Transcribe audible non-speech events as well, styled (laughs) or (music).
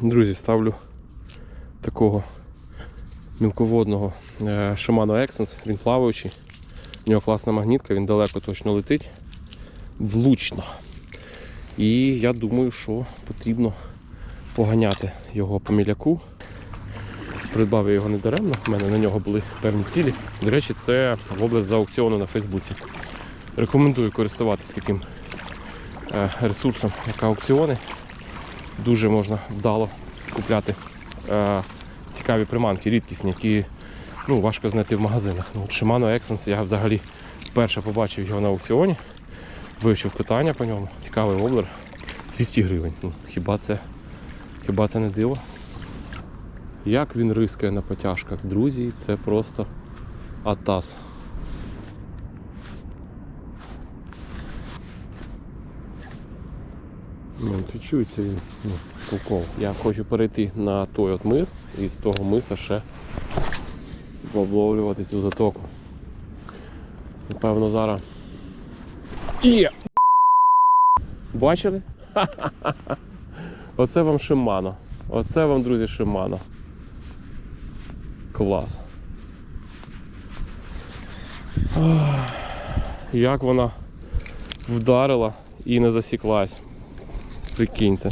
Друзі, ставлю такого мілководного е, Shimano Essence. Він плаваючий. У нього класна магнітка, він далеко точно летить. Влучно. І я думаю, що потрібно поганяти його по міляку. Придбав я його недаремно, у мене на нього були певні цілі. До речі, це воблер з аукціону на Фейсбуці. Рекомендую користуватись таким е, ресурсом, як аукціони. Дуже можна вдало купляти е, цікаві приманки, рідкісні, які ну, важко знайти в магазинах. Ну, от Shimano Essence я взагалі вперше побачив його на аукціоні, вивчив питання по ньому. Цікавий воблер. 200 гривень. Ну, хіба це, хіба це не диво? Як він рискає на потяжках, друзі, це просто атас. Ну, от відчується він ну, толково. Я хочу перейти на той от мис і з того миса ще обловлювати цю затоку. Напевно, зараз. Є! Бачили? (laughs) Оце вам Шимано. Оце вам, друзі, Шимано. Клас. Як вона вдарила і не засіклась. sexta e quinta.